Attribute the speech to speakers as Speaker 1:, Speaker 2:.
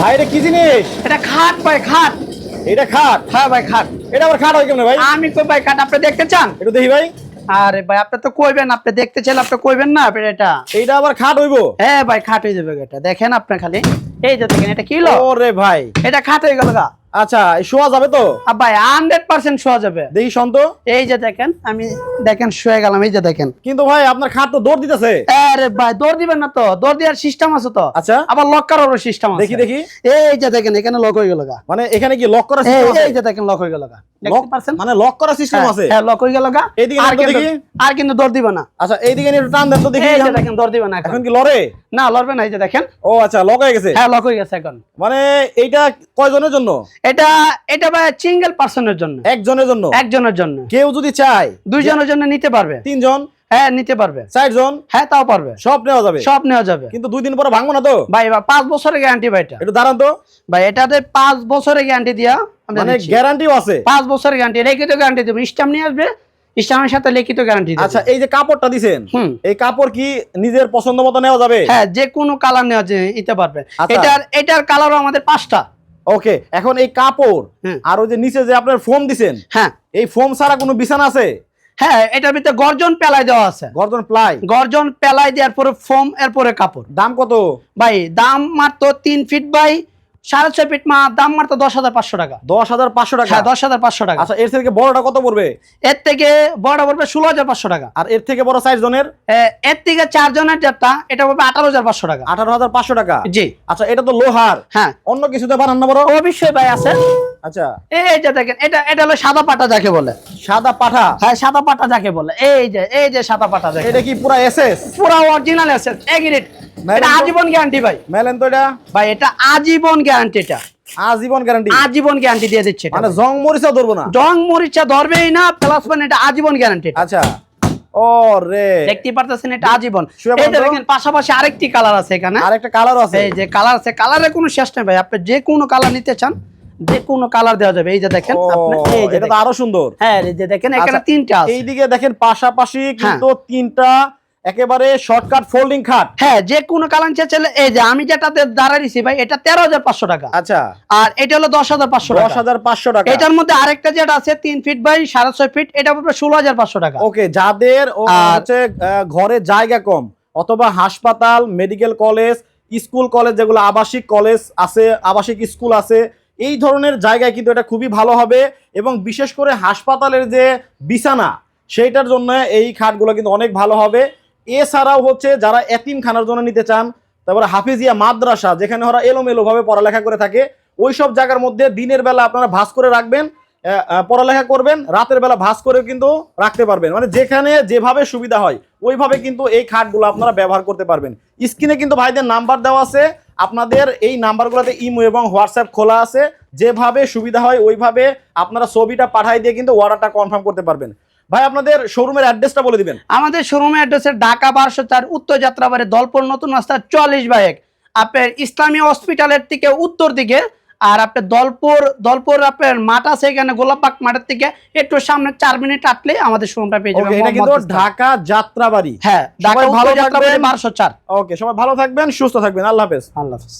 Speaker 1: ভাই এটা কি জিনিস?
Speaker 2: এটা খাট ভাই খাট।
Speaker 1: এটা খাট?
Speaker 2: হ্যাঁ ভাই খাট।
Speaker 1: এটা আবার খাট হয় কেমন ভাই?
Speaker 2: আমি তো ভাই খাট আপনি দেখতে চান?
Speaker 1: একটু দেখি ভাই।
Speaker 2: আরে ভাই আপনি তো কইবেন আপনি দেখতে চাইলে আপনি কইবেন না আপনি এটা।
Speaker 1: এইটা আবার খাট হইবো?
Speaker 2: হ্যাঁ ভাই খাট হয়ে যাবে এটা। দেখেন আপনি খালি। এই যে দেখেন এটা কিলো
Speaker 1: ওরে ভাই।
Speaker 2: এটা খাট হয়ে গেল গা।
Speaker 1: আচ্ছা শোয়া যাবে তো?
Speaker 2: ভাই হান্ড্রেড পার্সেন্ট শোয়া যাবে।
Speaker 1: দেখি সন্ত
Speaker 2: এই যে দেখেন আমি দেখেন শুয়ে গেলাম এই যে দেখেন।
Speaker 1: কিন্তু ভাই আপনার খাট তো দৌড় দিতেছে।
Speaker 2: আরে ভাই দৌড় দিবেন না তো দৌড় দেওয়ার সিস্টেম আছে তো।
Speaker 1: আচ্ছা।
Speaker 2: আবার লক করারও সিস্টেম আছে।
Speaker 1: দেখি। দেখি
Speaker 2: এই যে দেখেন এখানে লক হয়ে গেল
Speaker 1: মানে এখানে কি লক করা সিস্টেম আছে?
Speaker 2: এই যে দেখেন লক হয়ে গেল
Speaker 1: লক
Speaker 2: পারছেন?
Speaker 1: মানে লক করা সিস্টেম আছে?
Speaker 2: হ্যাঁ লক হয়ে গেল
Speaker 1: এইদিকে
Speaker 2: আর
Speaker 1: দেখি।
Speaker 2: আর কিন্তু দিবে না।
Speaker 1: আচ্ছা এইদিকে একটু টান দেন তো দেখি।
Speaker 2: এই যে দেখেন দিবে না এখন।
Speaker 1: কি লরে
Speaker 2: না লড়বে না এই যে দেখেন।
Speaker 1: ও আচ্ছা লক হয়ে গেছে?
Speaker 2: হ্যাঁ লক হয়ে গেছে এখন।
Speaker 1: মানে এইটা কয়জনের জন্য?
Speaker 2: এটা এটা ভাই সিঙ্গেল পার্সনের জন্য।
Speaker 1: একজনের জন্য?
Speaker 2: একজনের জন্য।
Speaker 1: কেউ যদি চায়
Speaker 2: দুইজনের জন্য নিতে পারবে।
Speaker 1: তিনজন?
Speaker 2: হ্যাঁ নিতে পারবে।
Speaker 1: চারজন
Speaker 2: হ্যাঁ তাও পারবে।
Speaker 1: সব নেওয়া যাবে?
Speaker 2: সব নেওয়া যাবে।
Speaker 1: কিন্তু দুই দিন পরে ভাঙবো না তো?
Speaker 2: ভাই পাঁচ বছরের গ্যারান্টি ভাই এটা
Speaker 1: একটু দাঁড়ান তো।
Speaker 2: ভাই এটাতে পাঁচ বছরের গ্যারান্টি দিয়া
Speaker 1: মানে গ্যারান্টিও আছে।
Speaker 2: পাঁচ বছরের গ্যারান্টি গ্যারান্টি দেবো। নিয়ে আসবে সাথে লিখিত গ্যারান্টি
Speaker 1: আচ্ছা এই যে কাপড়টা দিছেন এই কাপড় কি নিজের পছন্দ মতো নেওয়া যাবে?
Speaker 2: হ্যাঁ যে কোনো কালার নেওয়া নিতে পারবে।
Speaker 1: আচ্ছা।
Speaker 2: এটার এটার কালারও আমাদের পাঁচটা।
Speaker 1: ওকে এখন এই কাপড়
Speaker 2: হুম।
Speaker 1: আর ওই যে নিচে যে আপনার ফোম দিছেন
Speaker 2: হ্যাঁ।
Speaker 1: এই ফোম ছাড়া কোনো বিছানা আছে?
Speaker 2: হ্যাঁ এটার ভিতরে গর্জন পেলাই দেওয়া আছে।
Speaker 1: গর্জন প্লাই?
Speaker 2: গর্জন পেলাই দেওয়ার পরে ফোম এরপরে কাপড়।
Speaker 1: দাম কত?
Speaker 2: ভাই দাম মাত্র তিন ফিট বাই সাড়ে ছয় ফিট মা দাম মাত্র দশ হাজার পাঁচশো টাকা।
Speaker 1: দশ হাজার পাঁচশো টাকা?
Speaker 2: হ্যাঁ দশ হাজার পাঁচশো টাকা।
Speaker 1: আচ্ছা এর থেকে বড়টা কত পড়বে?
Speaker 2: এর থেকে বড় পড়বে ষোলো হাজার পাঁচশো টাকা।
Speaker 1: আর এর থেকে বড় সাইজ জনের?
Speaker 2: এর থেকে চারজনের যেটা এটা পড়বে আঠারো হাজার পাঁচশো টাকা।
Speaker 1: আঠারো হাজার পাঁচশো টাকা?
Speaker 2: জি।
Speaker 1: আচ্ছা এটা তো লোহার।
Speaker 2: হ্যাঁ।
Speaker 1: অন্য কিছুতে বানান না বড়?
Speaker 2: অবশ্যই ভাই আছে।
Speaker 1: আচ্ছা।
Speaker 2: এই যে দেখেন এটা এটা হলো সাদা পাটা যাকে বলে।
Speaker 1: সাদা পাঠা?
Speaker 2: হ্যাঁ সাদা পাটা যাকে বলে। এই যে এই যে সাদা পাটা
Speaker 1: এটা কি পুরা এসএস
Speaker 2: পুরো অরিজিনাল মিনিট
Speaker 1: মেলেন
Speaker 2: এটা আজীবন গ্যারান্টি ভাই।
Speaker 1: মেলেন তো এটা?
Speaker 2: ভাই এটা আজীবন গ্যারান্টি এটা।
Speaker 1: আজীবন গ্যারান্টি
Speaker 2: আজীবন গ্যারান্টি দিয়ে দিচ্ছে
Speaker 1: মানে জং মরিচা ধরবো না?
Speaker 2: জং মরিচা ধরবেই না প্লাস মানে এটা আজীবন গ্যারান্টি
Speaker 1: আচ্ছা। ও
Speaker 2: দেখতে পারতেছেন এটা আজীবন। এই দেখেন পাশাপাশি আরেকটি কালার আছে এখানে।
Speaker 1: আর একটা আছে।
Speaker 2: এই যে কালার আছে কালারের কোনো শেষ নেই ভাই। আপনি যে কোনো কালার নিতে চান যে কোনো কালার দেওয়া যাবে। এই যে দেখেন এই যে
Speaker 1: এটা তো আরও সুন্দর।
Speaker 2: হ্যাঁ এই যে দেখেন এখানে
Speaker 1: আচ্ছা,
Speaker 2: তিনটা আছে।
Speaker 1: এইদিকে দেখেন পাশাপাশি কিন্তু তিনটা একেবারে শর্টকাট ফোল্ডিং খাট।
Speaker 2: হ্যাঁ যে কোনো কালার চাইলে এই যে আমি যেটাতে দাঁড়াইছি ভাই এটা তেরো হাজার পাঁচশো টাকা।
Speaker 1: আচ্ছা।
Speaker 2: আর এটা হলো দশ হাজার পাঁচশো
Speaker 1: দশ
Speaker 2: টাকা
Speaker 1: হাজার পাঁচশো টাকা।
Speaker 2: এটার মধ্যে আরেকটা যেটা আছে তিন ফিট বাই সাড়ে ছয় ফিট এটা পড়বে ষোলো হাজার পাঁচশো টাকা।
Speaker 1: ওকে যাদের হচ্ছে ঘরে জায়গা কম অথবা হাসপাতাল মেডিকেল কলেজ স্কুল কলেজ যেগুলো আবাসিক কলেজ আছে আবাসিক স্কুল আছে এই ধরনের জায়গায় কিন্তু এটা খুবই ভালো হবে। এবং বিশেষ করে হাসপাতালের যে বিছানা সেইটার জন্য এই খাটগুলো কিন্তু অনেক ভালো হবে। এছাড়াও হচ্ছে যারা এতিমখানার জন্য নিতে চান, তারপরে হাফিজিয়া মাদ্রাসা, যেখানে ওরা এলোমেলো ভাবে পড়ালেখা করে থাকে ওই সব জায়গার মধ্যে দিনের বেলা আপনারা ভাস করে রাখবেন পড়ালেখা করবেন, রাতের বেলা ভাস করে কিন্তু রাখতে পারবেন। মানে যেখানে যেভাবে সুবিধা হয়, ওইভাবে কিন্তু এই খাটগুলো আপনারা ব্যবহার করতে পারবেন। স্ক্রিনে কিন্তু ভাইদের নাম্বার দেওয়া আছে, আপনাদের এই নাম্বারগুলোতে ইমো এবং হোয়াটসঅ্যাপ খোলা আছে, যেভাবে সুবিধা হয়, ওইভাবে আপনারা ছবিটা পাঠাই দিয়ে কিন্তু অর্ডারটা কনফার্ম করতে পারবেন। ভাই আপনাদের শোরুমের অ্যাড্রেসটা বলে দিবেন।
Speaker 2: আমাদের শোরুমের অ্যাড্রেসের ঢাকা বারোশো চার উত্তর যাত্রাবাড়ি দলপুর নতুন রাস্তা চল্লিশ বাইক আপনার ইসলামী হসপিটালের থেকে উত্তর দিকে আর আপনার দলপুর দলপুর আপনার মাঠ আছে এখানে গোলাপাক মাঠের থেকে একটু সামনে চার মিনিট আটলে আমাদের শোরুমটা পেয়ে
Speaker 1: ওকে এটা কিন্তু
Speaker 2: যাবেন
Speaker 1: ঢাকা যাত্রাবাড়ি।
Speaker 2: হ্যাঁ ঢাকা
Speaker 1: সবাই ভালো
Speaker 2: যাত্রাবাড়ি
Speaker 1: থাকবেন।
Speaker 2: বারোশো চার।
Speaker 1: ওকে সবাই ভালো থাকবেন সুস্থ থাকবেন। আল্লাহ হাফেজ।
Speaker 2: আল্লাহ হাফিজ।